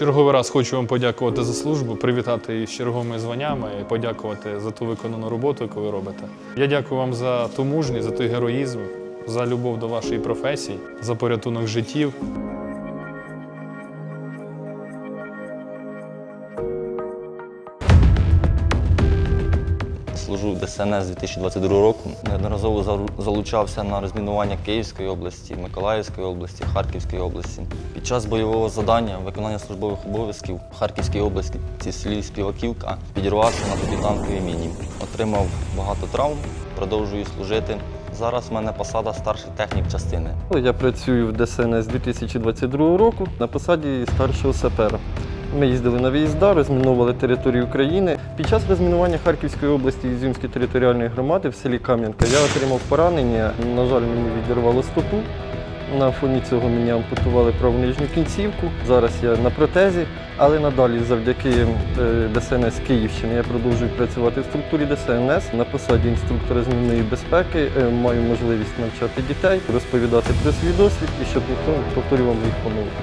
Черговий раз хочу вам подякувати за службу, привітати із черговими званнями і подякувати за ту виконану роботу, яку ви робите. Я дякую вам за ту мужність, за той героїзм, за любов до вашої професії, за порятунок життів. Служу в ДСНС з 2022 року. Неодноразово залучався на розмінування Київської області, Миколаївської області, Харківської області. Під час бойового завдання виконання службових обов'язків в Харківській області в селі Співаківка підірвався на протитанковій міні. Отримав багато травм, продовжую служити. Зараз в мене посада старший технік частини. Я працюю в ДСНС з 2022 року на посаді старшого сапера. Ми їздили на виїзда, розміновували територію України. Під час розмінування Харківської області Ізюмської територіальної громади в селі Кам'янка я отримав поранення. На жаль, мені відірвало стопу. На фоні цього мені ампутували праву нижню кінцівку. Зараз я на протезі, але надалі завдяки е, ДСНС Київщини я продовжую працювати в структурі ДСНС на посаді інструктора змінної безпеки. Е, Маю можливість навчати дітей, розповідати про свій досвід і щоб ніхто повторював моїх помилок.